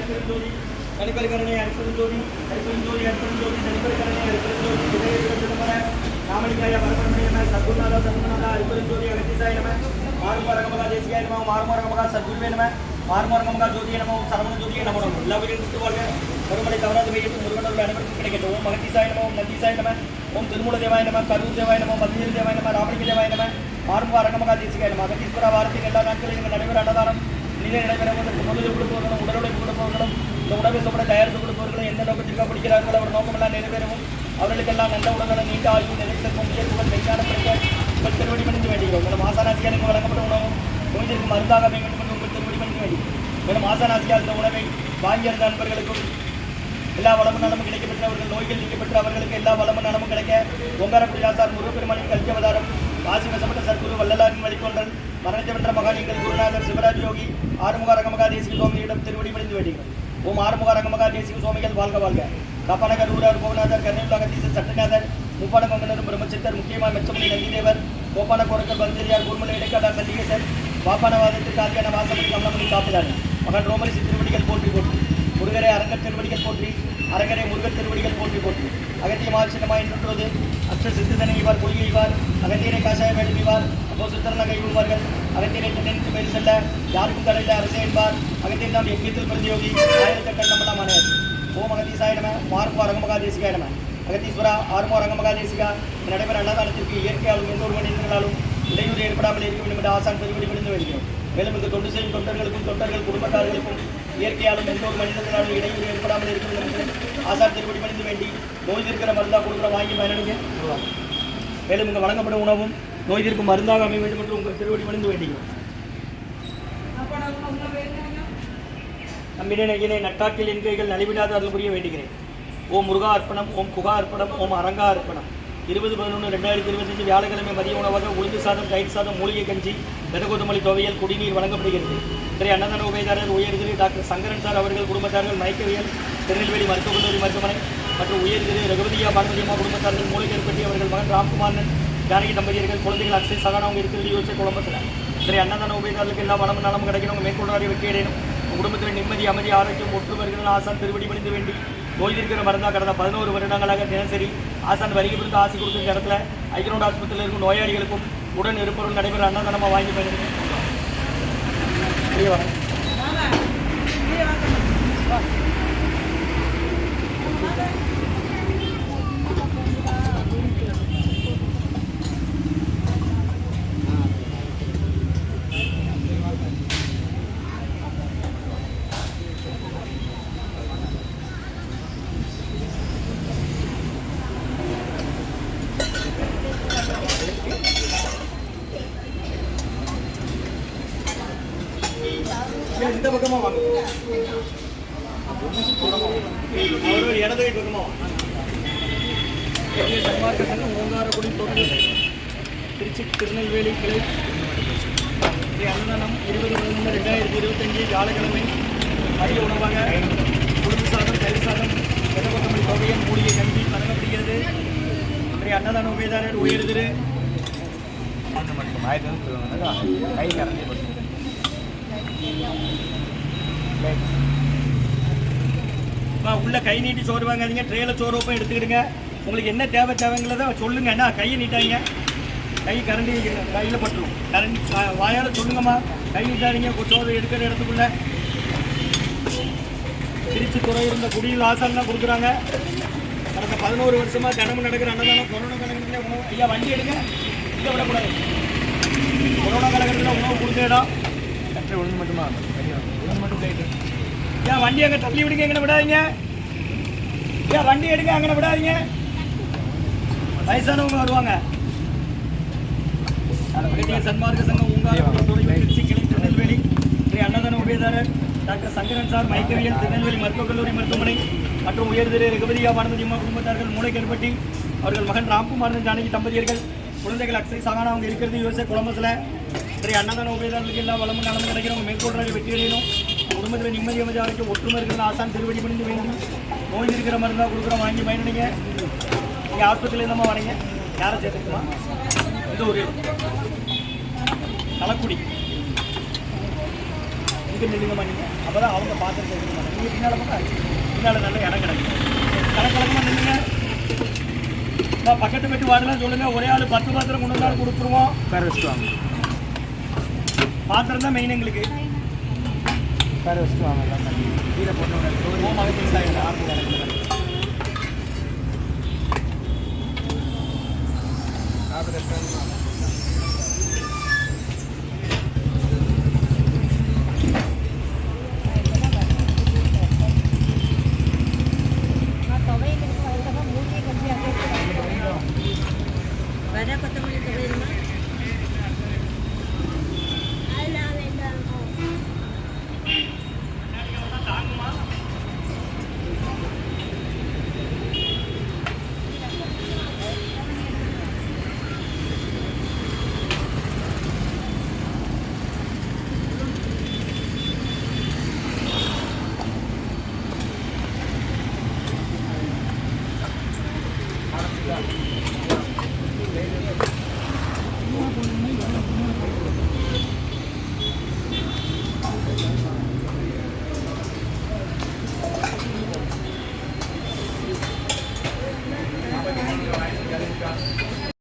அரிப்பெருஞ்சோதி தனிப்பெருக்கரணை அரிப்பெருஞ்சோதி அரிப்பெருஞ்சோதி அரிப்பெருஞ்சோதி தனிப்பெருக்கரணை அரிப்பெருஞ்சோதி விஜயசுரமர ராமலிங்காய பரபரமணி நம சத்குருநாதா சத்குருநாதா அரிப்பெருஞ்சோதி அகத்திசாய நம மாறுமரகமகா தேசிகாய நம மாறுமரகமகா சத்குருவே நம மாறுமரகமகா ஜோதிய நம சரவண ஜோதிய நம நம. எல்லா உயிரும் சுற்றுவாங்க ஒருமலை தவறாது வைக்கட்டும் முருகனோட அனைவருக்கும் கிடைக்கட்டும். ஓம் மகத்திசாய நம ஓம் நந்திசாய நம ஓம் திருமூல தேவாய நம கரூர் தேவாய நம மத்திய தேவாய நம ராமலிங்க தேவாய நம மாறுமுக அரங்கமகா தேசிகாய நம. அகத்தீஸ்வர வாரத்தின் எல்லா நாட்களிலும் நடைபெற அன்னதானம் நிலை நடைபெறுவதற்கு முதலில் கொடுப்பவர்களும் உடலுடைய கொடுப்பவர்களும் இந்த உணவை சாப்பிட தயாரித்து கொடுப்பவர்களும் எந்த நோக்கத்திற்காக பிடிக்கிறார்களோ அவர் நோக்கமெல்லாம் நிறைவேறவும் அவர்களுக்கெல்லாம் நல்ல உடலுடன் நீண்ட ஆய்வு நிறைவேற்றும் உயர்வுகள் மெய்ஞான பிறக்க உங்கள் திருவடி பணிந்து வேண்டுகிறோம். மேலும் ஆசானாசியாருக்கு வழங்கப்பட்ட உணவும் நோய்களுக்கு மருந்தாக அமைய வேண்டும் என்று உங்கள் திருவடி பணிந்து வேண்டுகிறோம். மேலும் ஆசானாசியார் இந்த உணவை வாங்கியிருந்த நண்பர்களுக்கும் எல்லா வளமும் நலமும் கிடைக்கப்பெற்று அவர்கள் நோய்கள் நீக்கப்பெற்று அவர்களுக்கு எல்லா வளமும் நலமும் கிடைக்க ஓங்காரக்குடி ராசார் முருகப்பெருமானின் கல்வி அவதாரம் காசி வசப்பட்ட சர்க்குரு வள்ளலாரின் வழிகொன்றன் மரணத்தை வென்ற குருநாதர் சிவராஜ் யோகி ஆறுமுக ரங்கமகா தேசிக சுவாமியிடம் திருவடி பணிந்து வேண்டுகிறோம். ஓம் ஆறுமுக ரங்கமகா தேசிக சுவாமிகள் வாழ்க வாழ்க. கப்பநகர் ஊரார் கோகநாதர் கர்ணயுலாகதீசர் சட்டநாதர் முப்பான மங்கனர் பிரம்மச்சித்தர் முக்கியமான மெச்சமணி நந்திதேவர் கோப்பான கோரக்கர் பந்தரியார் குருமலை இடைக்காட்டார் சல்லிகேசர் வாப்பானவாதத்துக்கு ஆதியான வாசமணி கமலமணி காப்பிதார் மகன் ரோமரி திருவடிகள் போற்றி போற்றி முருகரை அரங்கர் திருவடிகள் போற்றி அரங்கரை முருகர் திருவடிகள் போற்றி போற்றி. அகத்திய மாசினமாய் நின்றது அஷ்ட சித்திதனை இவர் கொள்கை அகத்தியனை எழுதிவார் அப்போ சித்திரன கைவிடுவார்கள் அகத்தியரை நினைத்து பேர் செல்ல யாருக்கும் கடையில் அரசே என்பார். அகத்தியர் நாம் எக்கியத்தில் பிரதியோகி. ஆயிரத்த கண்ணமெல்லாம் அணையாது ஓம் அகத்தீசாய நம மார்பு அரங்கமகா தேசிகாய நம. அகத்தீஸ்வரா நடைபெற அன்னதானத்திற்கு இயற்கையாலும் எந்த ஒரு மனிதர்களாலும் இடையூறு ஏற்படாமல் இருக்க வேண்டும் என்று ஆசான் பெருமிடி முடிந்து வருகிறோம். மேலும் இந்த தொண்டு செய்யும் தொண்டர்களுக்கும் தொண்டர்கள் குடும்பத்தார்களுக்கும் இயற்கையாலும் எந்த ஒரு மனிதர்களாலும் இடையூறு ஏற்படாமல் இருக்க வேண்டும் என்று ஆசான் திருப்படி பணிந்து வேண்டி நோய் இருக்கிற மருந்தா கொடுக்குற வாங்கி பயனடைங்க. மேலும் இங்கு வழங்கப்படும் உணவும் நோய் தீர்க்கும் மருந்தாக அமைய வேண்டும் என்று உங்கள் திருவடி மணிந்து வேண்டுகிறோம் நம்மிடை நெய்யினை நட்டாற்றில் என்கைகள் நலிவிடாத அருள் புரிய வேண்டுகிறேன். ஓம் முருகா அர்ப்பணம் ஓம் குகா அர்ப்பணம் ஓம் அரங்கா அர்ப்பணம். இருபது பதினொன்று ரெண்டாயிரத்தி இருபத்தஞ்சு வியாழக்கிழமை மதிய உணவாக உளுந்து சாதம் தயிர் சாதம் மூலிகை கஞ்சி வெதகோதுமலி துவையல் குடிநீர் வழங்கப்படுகிறது. இன்றைய அன்னதான உபயதாரர் உயர்திரு டாக்டர் சங்கரன் சார் அவர்கள் குடும்பத்தார்கள் மயக்கவியல் திருநெல்வேலி மருத்துவக் கல்லூரி மருத்துவமனை மற்றும் உயர்திரு ரகுபதியா பாரதியம்மா குடும்பத்தார்கள் மூலிகை ஏற்பட்டி அவர்கள் மகன் ராம்குமாரன் ஜானகி தம்பதியர்கள் குழந்தைகள் அக்ஷய சகானவங்க இருக்கிறது. யோசிச்சு குழம்பத்தில் சரி அன்னதான உபயதாரர்களுக்கு எல்லா வளமும் நலமும் கிடைக்கணும் மேற்கொள்ளாரி வெற்றியடையணும் குடும்பத்தில் நிம்மதி அமைதி ஆரோக்கியம் ஒற்றுமைகள் ஆசான் திருவடி பணிந்து வேண்டி நோய்திருக்கிற மருந்தாக மருந்தா கடந்த பதினோரு வருடங்களாக தினசரி ஆசான் வருகை கொடுத்து ஆசை கொடுத்த இடத்துல ஐக்கிரோட ஆஸ்பத்திரியில் இருக்கும் நோயாளிகளுக்கும் உடன் இருப்பவர்கள் நடைபெற அன்னதானமாக வாங்கி பயன்படுத்தி இந்த பக்கமாக வாங்க அவரோட இடது கை பக்கமாக வாங்க சன்மார்க்க சங்கம் ஓங்காரக்குடி தொண்டு திருச்சி திருநெல்வேலி கிளை ஸ்ரீ அன்னதானம் இருபது பதினொன்று ரெண்டாயிரத்தி இருபத்தஞ்சு வியாழக்கிழமை மதிய உணவாக குடும்ப சாதம் தயிர் சாதம் வெதகொத்தமல்லி தொகையின் மூலிகை கஞ்சி வழங்கப்படுகிறது இன்றைய அன்னதான உபயதாரர் உயர்திரு கை கரண்டி உள்ள கை நீட்டி சோறு வாங்காதீங்க. ட்ரேல சோறு உப்பம் எடுத்துக்கிடுங்க. உங்களுக்கு என்ன தேவை தேவைங்கிறத சொல்லுங்க. என்ன கையை நீட்டாங்க கை கரண்டி கையில் பட்டுரும். கரண்டி வாயால் சொல்லுங்கம்மா. கை நீட்டாதீங்க. சோறு எடுக்கிற இடத்துக்குள்ள. திருச்சி துறை இருந்த குடியில் ஆசான் தான் கொடுக்குறாங்க. கடந்த பதினோரு வருஷமாக தினமும் நடக்கிற அன்னதானம் கொரோனா கலகத்தில் உணவு ஐயா வண்டி எடுங்க. இதை விடக்கூடாது. கொரோனா காலகட்டத்தில் உணவு கொடுத்த இடம். கற்றை ஒழுங்கு மட்டுமா? ஒழுங்கு மட்டும் போயிட்டு ஏன் வண்டி அங்கே தள்ளி விடுங்க எங்கே விடாதீங்க. ஏன் வண்டி எடுங்க அங்கே விடாதீங்க. வயசானவங்க வருவாங்க. சன்மார்க்க சங்கம் உங்காரம் திருநெல்வேலி ஸ்ரீ அன்னதான உபயதாரர் டாக்டர் சங்கரன் சார் மைக்கவியல் திருநெல்வேலி மருத்துவக் கல்லூரி மருத்துவமனை மற்றும் உயர்திரு ரகுபதியா பானுமதியம்மா குடும்பத்தார்கள் மூளைக்கருப்பட்டி அவர்கள் மகன் ராம்குமாரன் ஜானகி தம்பதியர்கள் குழந்தைகள் அக்ஷய் சகானா அவங்க இருக்கிறது யோசை குழம்பத்தில் இன்றைய அன்னதான உபயோகங்களுக்கு எல்லாம் வளமும் நலமும் கிடைக்கிறோம். மேற்கொள்றாங்க வெற்றி அடையணும். குடும்பத்தில் நிம்மதி அமைச்சாருக்கு ஒற்றுமை இருக்கிற ஆசான் திருவடி பணிந்து வேண்டி நோய் இருக்கிற மருந்தா கொடுக்குறோம். வாங்கி பயனடைங்க. நீங்கள் ஆஸ்பத்திரியில் தான் வரீங்க. யாரை சேர்த்துக்குமா இது ஒரு களக்குடி இங்கே நில்லுங்கம்மா நீங்கள் அப்போ தான் அவங்க பார்த்துட்டு எடுக்க நீங்கள் பின்னால் பக்கம் பின்னால் நல்ல இடம் கிடைக்கும். கலக்கலக்கமாக நின்றுங்க பக்கத்து வீட்டு வாடலாம் சொல்லுங்கள் ஒரே ஆள் பத்து பாத்திரம் கொண்டு வந்தாலும் கொடுத்துருவோம். பேரஸ்ட் வாங்க பாத்திரம் தான் மெயின் எங்களுக்கு. பேர் வச்சுட்டு வாங்க கீழே போட்டு